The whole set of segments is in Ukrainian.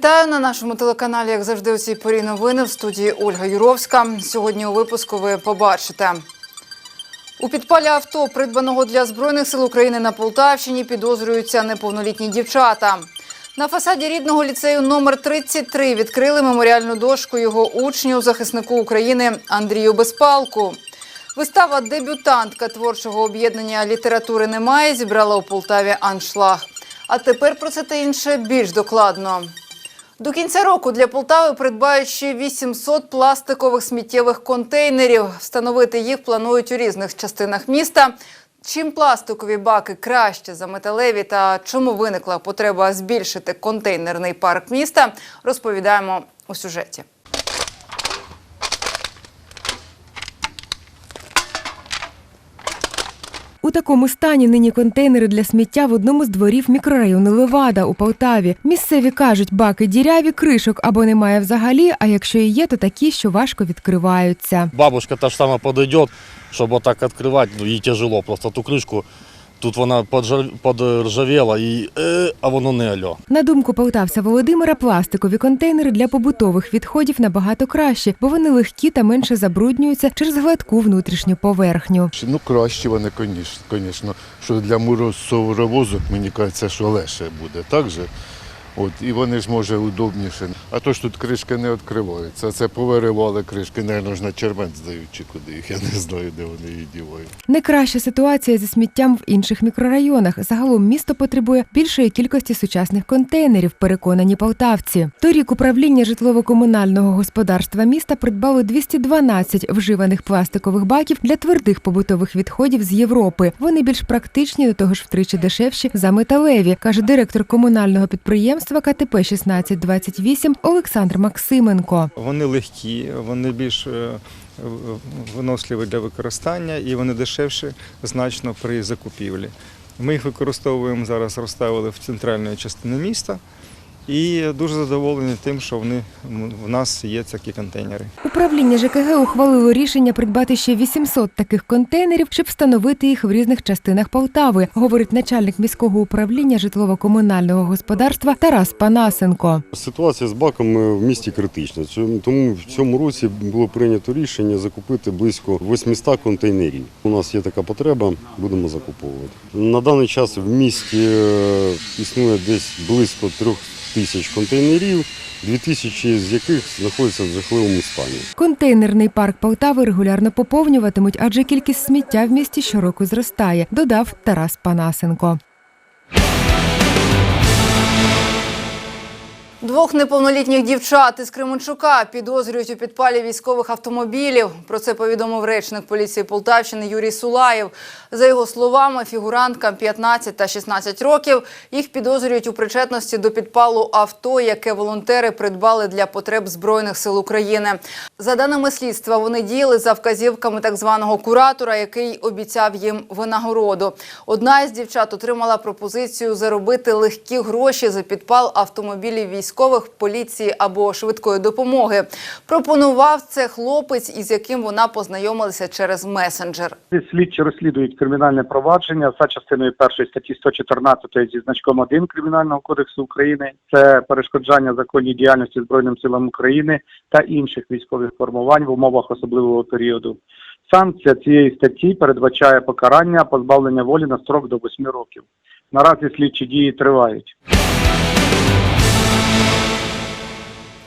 Вітаю на нашому телеканалі, як завжди, у цій порі новини в студії Ольга Юровська. Сьогодні у випуску ви побачите. У підпалі авто, придбаного для Збройних сил України на Полтавщині, підозрюються неповнолітні дівчата. На фасаді рідного ліцею номер 33 відкрили меморіальну дошку його учню, захиснику України Андрію Безпалку. Вистава Дебютантка творчого об'єднання літератури немає зібрала у Полтаві аншлаг. А тепер про це та інше більш докладно. До кінця року для Полтави придбають ще 800 пластикових сміттєвих контейнерів. Встановити їх планують у різних частинах міста. Чим пластикові баки краще за металеві та чому виникла потреба збільшити контейнерний парк міста, розповідаємо у сюжеті. У такому стані нині контейнери для сміття в одному з дворів мікрорайону Левада у Полтаві. Місцеві кажуть, баки діряві, кришок або немає взагалі, а якщо і є, то такі, що важко відкриваються. Бабушка та ж сама подойдет, чтобы вот так открывать, ну, ей тяжело, просто ту крышку, тут вона подржавела, і, е, а воно не альо. На думку полтавця Володимира, пластикові контейнери для побутових відходів набагато краще, бо вони легкі та менше забруднюються через гладку внутрішню поверхню. Ну, краще вони, звісно. Що для муросовровозу, мені кажеться, що легше буде, так же? От, і вони ж може удобніше. А то ж тут кришки не відкриваються. Це повиривали кришки, напевно, ж на червець здають чи куди їх. Я не знаю, де вони їх дівають. Не краща ситуація зі сміттям в інших мікрорайонах. Загалом місто потребує більшої кількості сучасних контейнерів, переконані полтавці. Торік управління житлово-комунального господарства міста придбало 212 вживаних пластикових баків для твердих побутових відходів з Європи. Вони більш практичні, до того ж втричі дешевші за металеві, каже директор комунального підприємства КТП 1628 Олександр Максименко. Вони легкі, вони більш е, виносливі для використання і вони дешевші значно при закупівлі. Ми їх використовуємо зараз, розставили в центральної частини міста і дуже задоволені тим, що вони в нас є такі контейнери. Управління ЖКГ ухвалило рішення придбати ще 800 таких контейнерів, щоб встановити їх в різних частинах Полтави, говорить начальник міського управління житлово-комунального господарства Тарас Панасенко. Ситуація з баками в місті критична. Цьому- Тому в цьому році було прийнято рішення закупити близько 800 контейнерів. У нас є така потреба, будемо закуповувати. На даний час в місті е, існує десь близько трьох тисяч контейнерів, дві тисячі з яких знаходяться в жахливому стані. Контейнерний парк Полтави регулярно поповнюватимуть, адже кількість сміття в місті щороку зростає, додав Тарас Панасенко. Двох неповнолітніх дівчат із Кременчука підозрюють у підпалі військових автомобілів. Про це повідомив речник поліції Полтавщини Юрій Сулаєв. За його словами, фігуранткам 15 та 16 років їх підозрюють у причетності до підпалу авто, яке волонтери придбали для потреб Збройних сил України. За даними слідства, вони діяли за вказівками так званого куратора, який обіцяв їм винагороду. Одна із дівчат отримала пропозицію заробити легкі гроші за підпал автомобілів військових, поліції або швидкої допомоги. Пропонував це хлопець, із яким вона познайомилася через месенджер. Слідчі розслідують кримінальне провадження за частиною першої статті 114 зі значком 1 Кримінального кодексу України. Це перешкоджання законній діяльності Збройним силам України та інших військових формувань в умовах особливого періоду. Санкція цієї статті передбачає покарання позбавлення волі на строк до 8 років. Наразі слідчі дії тривають.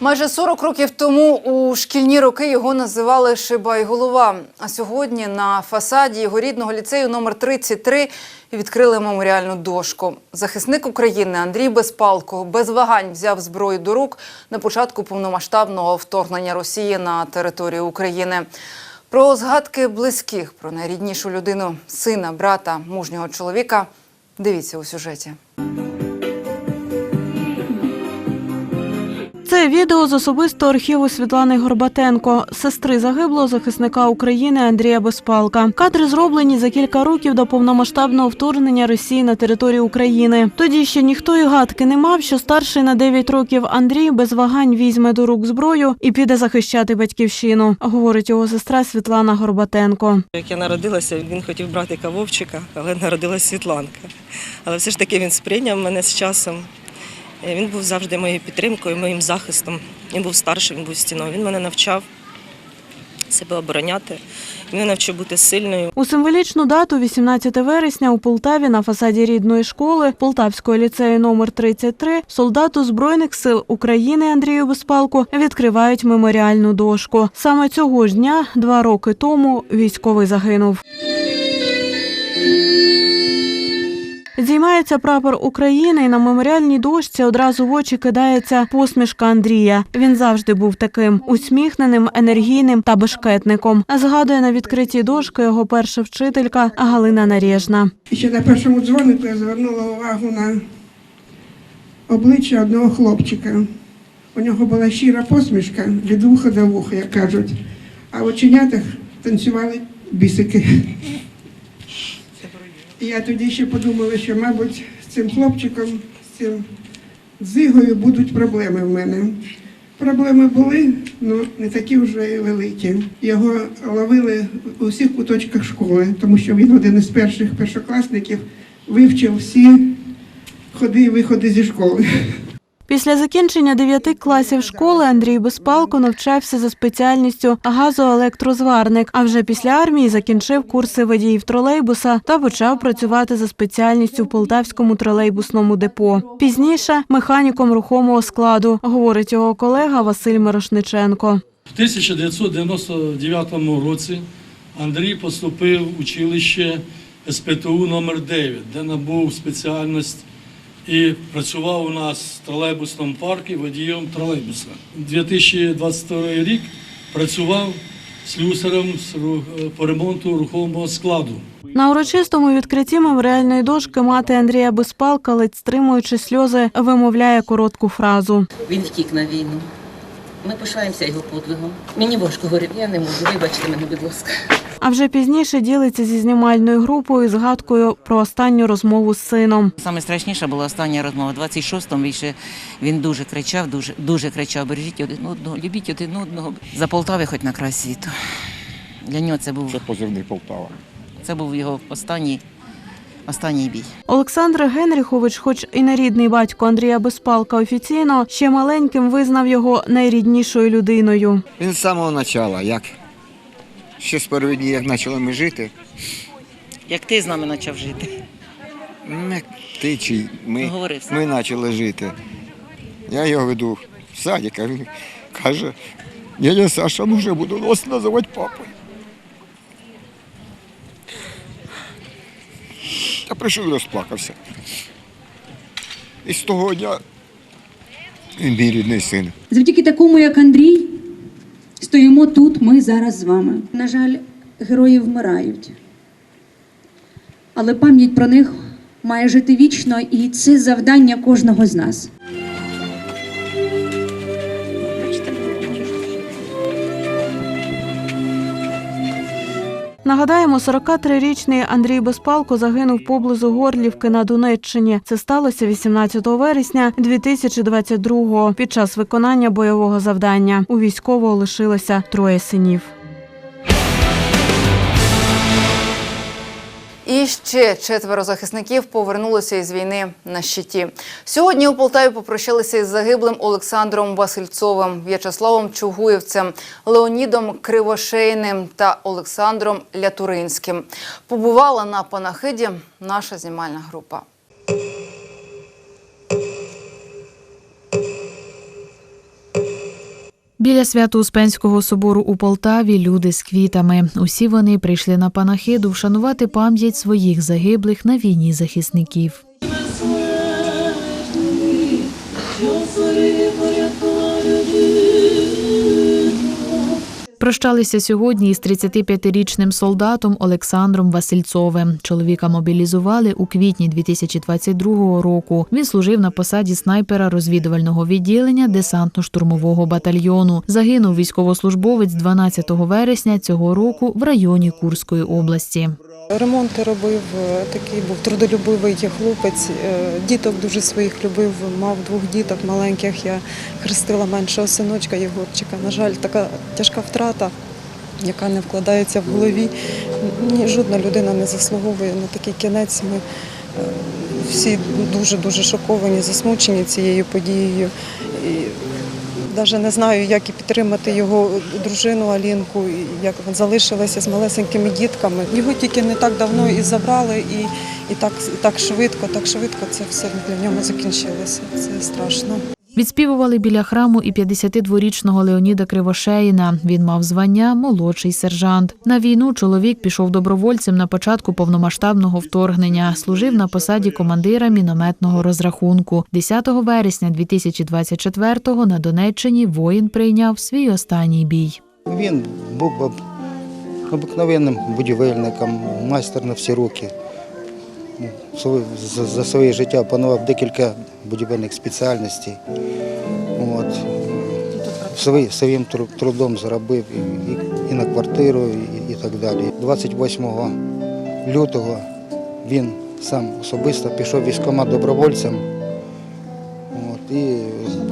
Майже 40 років тому у шкільні роки його називали Шибай-голова. А сьогодні на фасаді його рідного ліцею номер 33 відкрили меморіальну дошку. Захисник України Андрій Безпалко без вагань взяв зброю до рук на початку повномасштабного вторгнення Росії на територію України. Про згадки близьких, про найріднішу людину, сина, брата, мужнього чоловіка. Дивіться у сюжеті. Відео з особистого архіву Світлани Горбатенко, сестри загиблого захисника України Андрія Безпалка. Кадри зроблені за кілька років до повномасштабного вторгнення Росії на територію України. Тоді ще ніхто і гадки не мав, що старший на 9 років Андрій без вагань візьме до рук зброю і піде захищати батьківщину, говорить його сестра Світлана Горбатенко. Як я народилася, він хотів братика Вовчика, але народилась Світланка. Але все ж таки він сприйняв мене з часом Він був завжди моєю підтримкою, моїм захистом. Він був старшим, він був стіною. Він мене навчав себе обороняти. Він навчив бути сильною. У символічну дату, 18 вересня, у Полтаві на фасаді рідної школи Полтавського ліцею номер 33 солдату Збройних сил України Андрію Безпалку відкривають меморіальну дошку. Саме цього ж дня, два роки тому, військовий загинув. Зіймається прапор України, і на меморіальній дошці одразу в очі кидається посмішка Андрія. Він завжди був таким усміхненим, енергійним та бешкетником. Згадує на відкритій дошки його перша вчителька Галина Нарєжна. Ще на першому дзвонику я звернула увагу на обличчя одного хлопчика. У нього була щира посмішка від вуха до вуха, як кажуть, а в оченятах танцювали бісики. Я тоді ще подумала, що, мабуть, з цим хлопчиком, з цим дзигою будуть проблеми в мене. Проблеми були, але не такі вже і великі. Його ловили у всіх куточках школи, тому що він один із перших першокласників вивчив всі ходи і виходи зі школи. Після закінчення дев'яти класів школи Андрій Безпалко навчався за спеціальністю газоелектрозварник. А вже після армії закінчив курси водіїв тролейбуса та почав працювати за спеціальністю в полтавському тролейбусному депо. Пізніше механіком рухомого складу, говорить його колега Василь Мирошниченко. В 1999 році Андрій поступив в училище СПТУ номер 9 де набув спеціальність і працював у нас в тролейбусному парку водієм тролейбуса. 2022 рік працював слюсарем по ремонту рухомого складу. На урочистому відкритті меморіальної дошки мати Андрія Безпалка, ледь стримуючи сльози, вимовляє коротку фразу. Він втік на війну. Ми пишаємося його подвигом. Мені важко говорити, я не можу. Вибачте мене, будь ласка. А вже пізніше ділиться зі знімальною групою згадкою про останню розмову з сином. Саме страшніша була остання розмова. 26-му він ще він дуже кричав, дуже дуже кричав: бережіть один одного, любіть один одного. За Полтави хоч на край світу. Для нього це був позивний Полтава. це був його останній, останній бій. Олександр Генріхович, хоч і не рідний батько Андрія Безпалка офіційно, ще маленьким визнав його найріднішою людиною. Він з самого початку, як ще з перших днів, як почали ми жити, Як ти з нами почав жити? ну, як ти чи ми, Говорився. ми почали жити. Я його веду в садик, а він каже, дядя Саша, ну вже буду вас називати папою. Я прийшов і розплакався. І з того дня він мій рідний син. Завдяки такому, як Андрій, стоїмо тут, ми зараз з вами. На жаль, герої вмирають. Але пам'ять про них має жити вічно, і це завдання кожного з нас. Нагадаємо, 43-річний Андрій Безпалко загинув поблизу Горлівки на Донеччині. Це сталося 18 вересня 2022-го під час виконання бойового завдання. У військового лишилося троє синів. І ще четверо захисників повернулися із війни на щиті. Сьогодні у Полтаві попрощалися із загиблим Олександром Васильцовим, В'ячеславом Чугуєвцем, Леонідом Кривошейним та Олександром Лятуринським. Побувала на панахиді наша знімальна група. Біля Свято-Успенського собору у Полтаві люди з квітами. Усі вони прийшли на панахиду вшанувати пам'ять своїх загиблих на війні захисників. Прощалися сьогодні із 35-річним солдатом Олександром Васильцовим. Чоловіка мобілізували у квітні 2022 року. Він служив на посаді снайпера розвідувального відділення десантно-штурмового батальйону. Загинув військовослужбовець 12 вересня цього року в районі Курської області. Ремонти робив, е, такий був трудолюбивий хлопець, е, діток дуже своїх любив, мав двох діток маленьких. Я хрестила меншого синочка Єгорчика. На жаль, така тяжка втрата, яка не вкладається в голові. Ні, жодна людина не заслуговує на такий кінець. Ми е, всі дуже дуже шоковані, засмучені цією подією. І навіть не знаю, як і підтримати його дружину Алінку, як вона залишилася з малесенькими дітками. Його тільки не так давно і забрали, і, і так, і так швидко, так швидко це все для нього закінчилося. Це страшно. Відспівували біля храму і 52-річного Леоніда Кривошеїна. Він мав звання молодший сержант. На війну чоловік пішов добровольцем на початку повномасштабного вторгнення. Служив на посаді командира мінометного розрахунку. 10 вересня 2024-го на Донеччині воїн прийняв свій останній бій. Він був об- обикновенним будівельником, майстер на всі руки. За своє життя опанував декілька будівельних спеціальностей. От. Свої, своїм трудом заробив і, і, і на квартиру, і, і так далі. 28 лютого він сам особисто пішов в військкомат добровольцем. От, і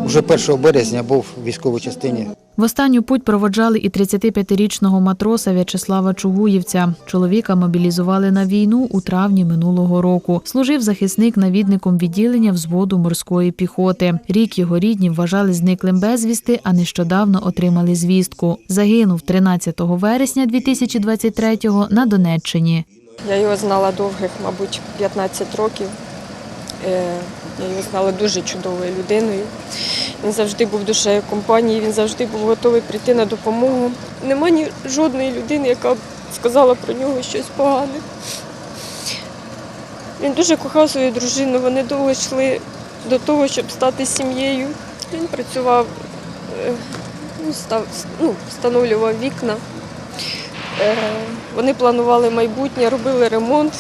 вже 1 березня був в військовій частині. В останню путь проводжали і 35-річного матроса В'ячеслава Чугуївця. Чоловіка мобілізували на війну у травні минулого року. Служив захисник навідником відділення взводу морської піхоти. Рік його рідні вважали зниклим безвісти, а нещодавно отримали звістку. Загинув 13 вересня 2023-го на Донеччині. Я його знала довгих, мабуть, 15 років. Я його знала дуже чудовою людиною. Він завжди був душею компанії, він завжди був готовий прийти на допомогу. Нема ні жодної людини, яка б сказала про нього щось погане. Він дуже кохав свою дружину, вони довго йшли до того, щоб стати сім'єю. Він працював, е, ну, ну, встановлював вікна. Е, Вони планували майбутнє, робили ремонт,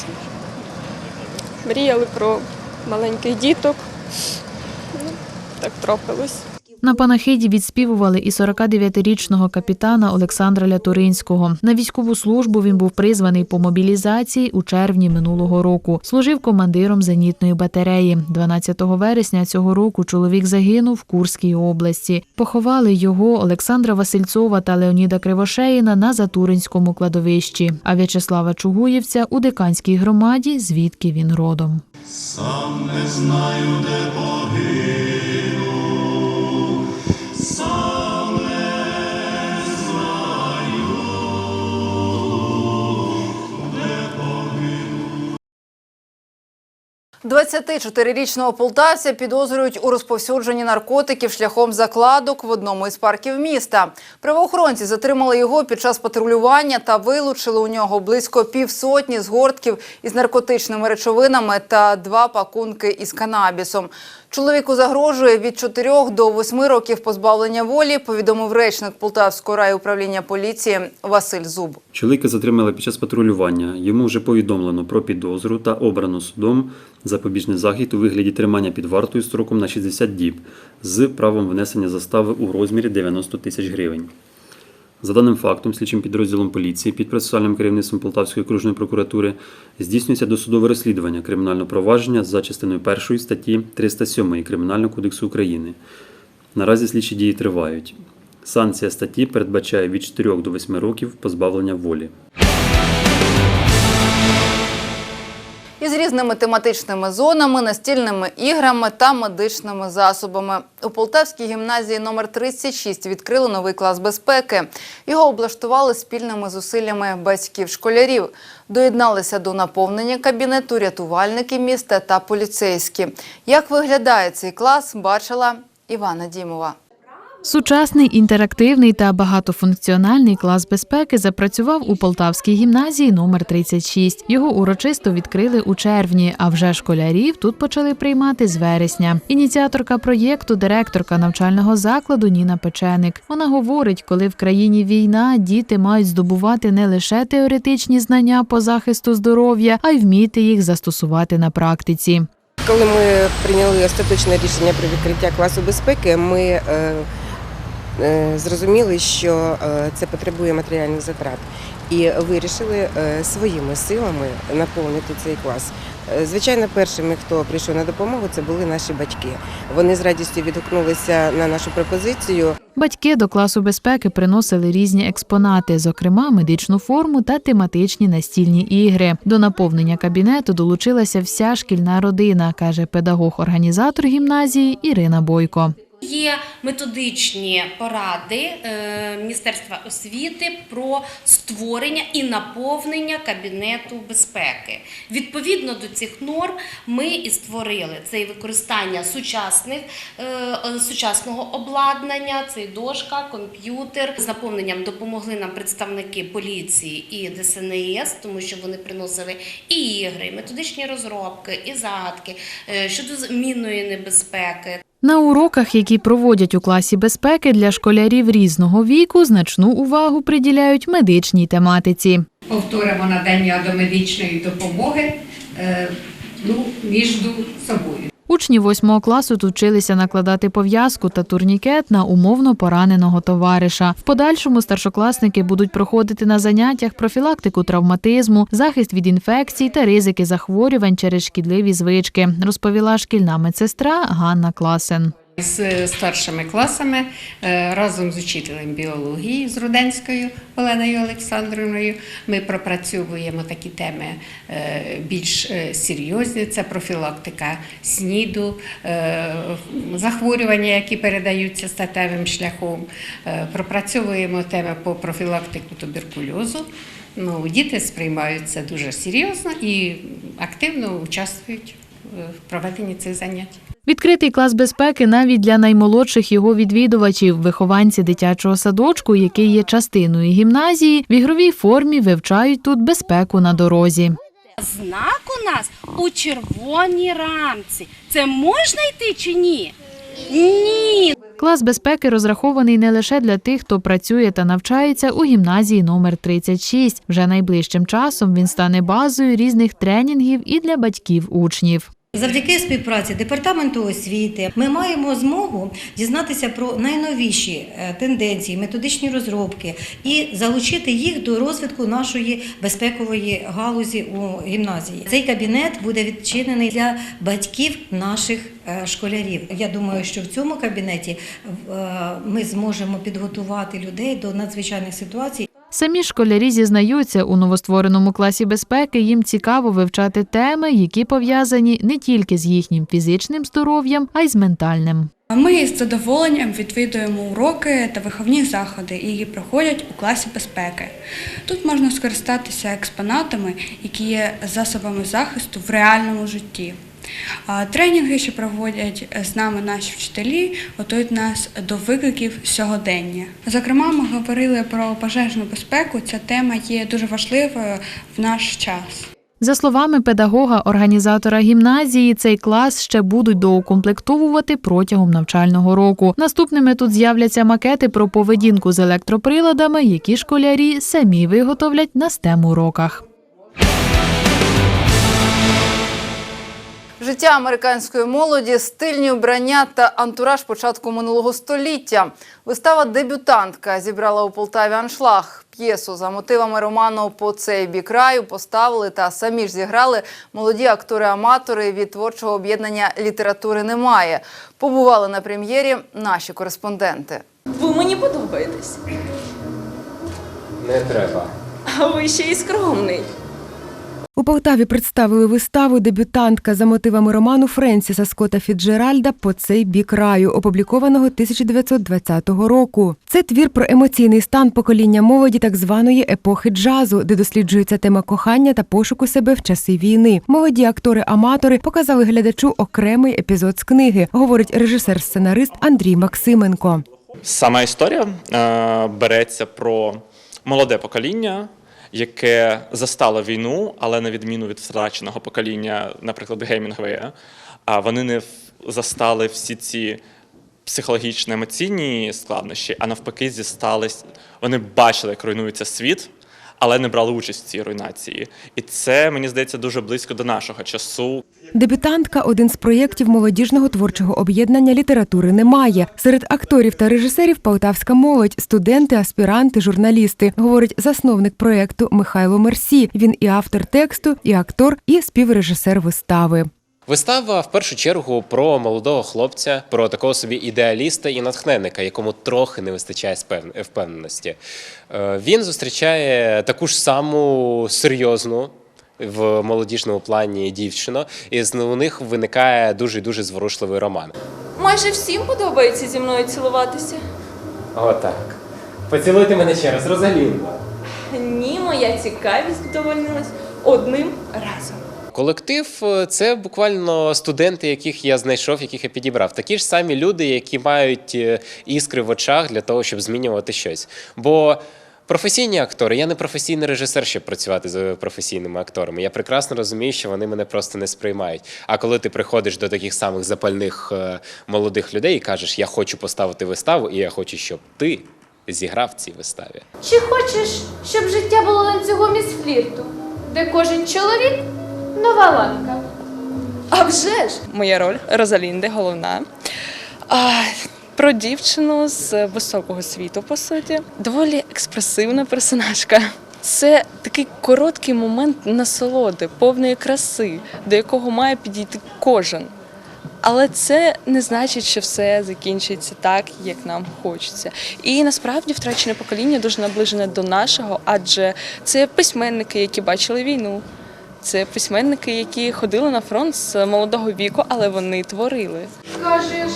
мріяли про маленьких діток. Ну, так трапилось. На панахиді відспівували і 49-річного капітана Олександра Лятуринського. На військову службу він був призваний по мобілізації у червні минулого року. Служив командиром зенітної батареї. 12 вересня цього року чоловік загинув в Курській області. Поховали його Олександра Васильцова та Леоніда Кривошеїна на Затуринському кладовищі. А В'ячеслава Чугуєвця у диканській громаді, звідки він родом. Сам не знаю, де погину, 24-річного полтавця підозрюють у розповсюдженні наркотиків шляхом закладок в одному із парків міста. Правоохоронці затримали його під час патрулювання та вилучили у нього близько півсотні згортків із наркотичними речовинами та два пакунки із канабісом. Чоловіку загрожує від 4 до 8 років позбавлення волі, повідомив речник Полтавського райуправління поліції Василь Зуб. Чоловіка затримали під час патрулювання. Йому вже повідомлено про підозру та обрано судом запобіжний захід у вигляді тримання під вартою строком на 60 діб з правом внесення застави у розмірі 90 тисяч гривень. За даним фактом, слідчим підрозділом поліції під процесуальним керівництвом Полтавської окружної прокуратури здійснюється досудове розслідування кримінального провадження за частиною 1 статті 307 Кримінального кодексу України. Наразі слідчі дії тривають. Санкція статті передбачає від 4 до 8 років позбавлення волі. Із різними тематичними зонами, настільними іграми та медичними засобами. У Полтавській гімназії номер 36 відкрили новий клас безпеки. Його облаштували спільними зусиллями батьків школярів. Доєдналися до наповнення кабінету рятувальники міста та поліцейські. Як виглядає цей клас, бачила Івана Дімова. Сучасний інтерактивний та багатофункціональний клас безпеки запрацював у Полтавській гімназії номер 36. Його урочисто відкрили у червні, а вже школярів тут почали приймати з вересня. Ініціаторка проєкту, директорка навчального закладу Ніна Печеник. Вона говорить, коли в країні війна, діти мають здобувати не лише теоретичні знання по захисту здоров'я, а й вміти їх застосувати на практиці. Коли ми прийняли остаточне рішення про відкриття класу безпеки, ми е, зрозуміли, що е, це потребує матеріальних затрат. І вирішили е, своїми силами наповнити цей клас. Е, Звичайно, першими, хто прийшов на допомогу, це були наші батьки. Вони з радістю відгукнулися на нашу пропозицію. Батьки до класу безпеки приносили різні експонати, зокрема медичну форму та тематичні настільні ігри. До наповнення кабінету долучилася вся шкільна родина, каже педагог-організатор гімназії Ірина Бойко. Є методичні поради е, Міністерства освіти про створення і наповнення кабінету безпеки. Відповідно до цих норм ми і створили це і використання сучасних е, сучасного обладнання, це і дошка, комп'ютер. З наповненням допомогли нам представники поліції і ДСНС, тому що вони приносили і ігри, і методичні розробки, і загадки е, щодо змінної небезпеки. На уроках, які проводять у класі безпеки для школярів різного віку, значну увагу приділяють медичній тематиці. повторимо надання до медичної допомоги е, ну, між собою. Учні восьмого класу тут вчилися накладати пов'язку та турнікет на умовно пораненого товариша. В подальшому старшокласники будуть проходити на заняттях профілактику травматизму, захист від інфекцій та ризики захворювань через шкідливі звички, розповіла шкільна медсестра Ганна Класен. З старшими класами е, разом з учителем біології з Руденською Оленою Олександровною ми пропрацьовуємо такі теми е, більш е, серйозні. Це профілактика СНІДу, захворювання, які передаються статевим шляхом. Пропрацьовуємо теми по профілактику туберкульозу. Ну, діти сприймають це дуже серйозно і активно участвують в проведенні цих занять. Відкритий клас безпеки навіть для наймолодших його відвідувачів, вихованці дитячого садочку, який є частиною гімназії, в ігровій формі вивчають тут безпеку на дорозі. Знак у нас у червоній рамці. Це можна йти чи ні? Ні. Клас безпеки розрахований не лише для тих, хто працює та навчається у гімназії номер 36. Вже найближчим часом він стане базою різних тренінгів і для батьків учнів. Завдяки співпраці департаменту освіти ми маємо змогу дізнатися про найновіші е, тенденції, методичні розробки і залучити їх до розвитку нашої безпекової галузі у гімназії. Цей кабінет буде відчинений для батьків наших е, школярів. Я думаю, що в цьому кабінеті е, ми зможемо підготувати людей до надзвичайних ситуацій. Самі школярі зізнаються, у новоствореному класі безпеки їм цікаво вивчати теми, які пов'язані не тільки з їхнім фізичним здоров'ям, а й з ментальним. Ми з задоволенням відвідуємо уроки та виховні заходи, які проходять у класі безпеки. Тут можна скористатися експонатами, які є засобами захисту в реальному житті. Тренінги, що проводять з нами наші вчителі, готують нас до викликів сьогодення. Зокрема, ми говорили про пожежну безпеку. Ця тема є дуже важливою в наш час. За словами педагога-організатора гімназії, цей клас ще будуть доукомплектовувати протягом навчального року. Наступними тут з'являться макети про поведінку з електроприладами, які школярі самі виготовлять на stem уроках. Життя американської молоді, стильні убрання та антураж початку минулого століття. Вистава Дебютантка зібрала у Полтаві аншлаг. П'єсу за мотивами роману По цей бік раю поставили та самі ж зіграли молоді актори-аматори від творчого об'єднання літератури немає. Побували на прем'єрі наші кореспонденти. Ви мені подобаєтесь. Не треба. А ви ще й скромний. У Полтаві представили виставу дебютантка за мотивами роману Френсіса Скотта Фіджеральда По цей бік раю, опублікованого 1920 року. Це твір про емоційний стан покоління молоді так званої епохи джазу, де досліджується тема кохання та пошуку себе в часи війни. Молоді актори-аматори показали глядачу окремий епізод з книги, говорить режисер-сценарист Андрій Максименко. Сама історія е, береться про молоде покоління, яке застало війну, але на відміну від втраченого покоління, наприклад, Геймінгвея, вони не застали всі ці психологічно емоційні складнощі, а навпаки, зістались. Вони бачили, як руйнується світ, але не брали участь в цій руйнації. І це мені здається дуже близько до нашого часу. Дебютантка один з проєктів молодіжного творчого об'єднання літератури немає. Серед акторів та режисерів полтавська молодь, студенти, аспіранти, журналісти, говорить засновник проєкту Михайло Мерсі. Він і автор тексту, і актор, і співрежисер вистави. Вистава в першу чергу про молодого хлопця, про такого собі ідеаліста і натхненника, якому трохи не вистачає впевненості. Е, Він зустрічає таку ж саму серйозну в молодіжному плані дівчину, і з- у них виникає дуже дуже зворушливий роман. Майже всім подобається зі мною цілуватися. Отак. Поцілуйте мене ще раз, Розалінда. Ні, моя цікавість вдовольнилась одним разом. Колектив е, це буквально студенти, яких я знайшов, яких я підібрав. Такі ж самі люди, які мають е, іскри в очах для того, щоб змінювати щось. Бо професійні актори, я не професійний режисер, щоб працювати з професійними акторами. Я прекрасно розумію, що вони мене просто не сприймають. А коли ти приходиш до таких самих запальних е, молодих людей і кажеш, я хочу поставити виставу, і я хочу, щоб ти зіграв в цій виставі. Чи хочеш, щоб життя було ланцюгом із флірту, де кожен чоловік нова ланка? А вже ж! Моя роль Розалінди, головна. А, про дівчину з високого світу, по суті. Доволі експресивна персонажка. Це такий короткий момент насолоди, повної краси, до якого має підійти кожен. Але це не значить, що все закінчиться так, як нам хочеться. І насправді втрачене покоління дуже наближене до нашого, адже це письменники, які бачили війну. Це письменники, які ходили на фронт з молодого віку, але вони творили. Кажеш,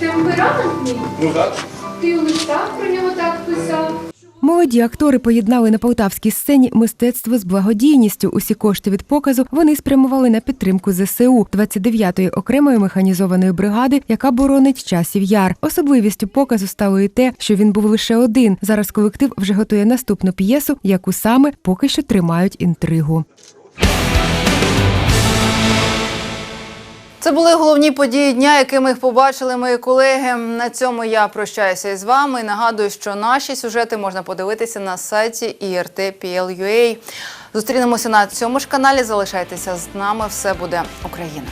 темпераментний? Ну так. Ти у листах про нього так писав? Молоді актори поєднали на полтавській сцені мистецтво з благодійністю. Усі кошти від показу вони спрямували на підтримку ЗСУ 29-ї окремої механізованої бригади, яка боронить часів яр. Особливістю показу стало і те, що він був лише один. Зараз колектив вже готує наступну п'єсу, яку саме поки що тримають інтригу. Це були головні події дня, якими їх побачили мої колеги. На цьому я прощаюся із вами. Нагадую, що наші сюжети можна подивитися на сайті IRT.PL.UA. Зустрінемося на цьому ж каналі. Залишайтеся з нами. Все буде Україна.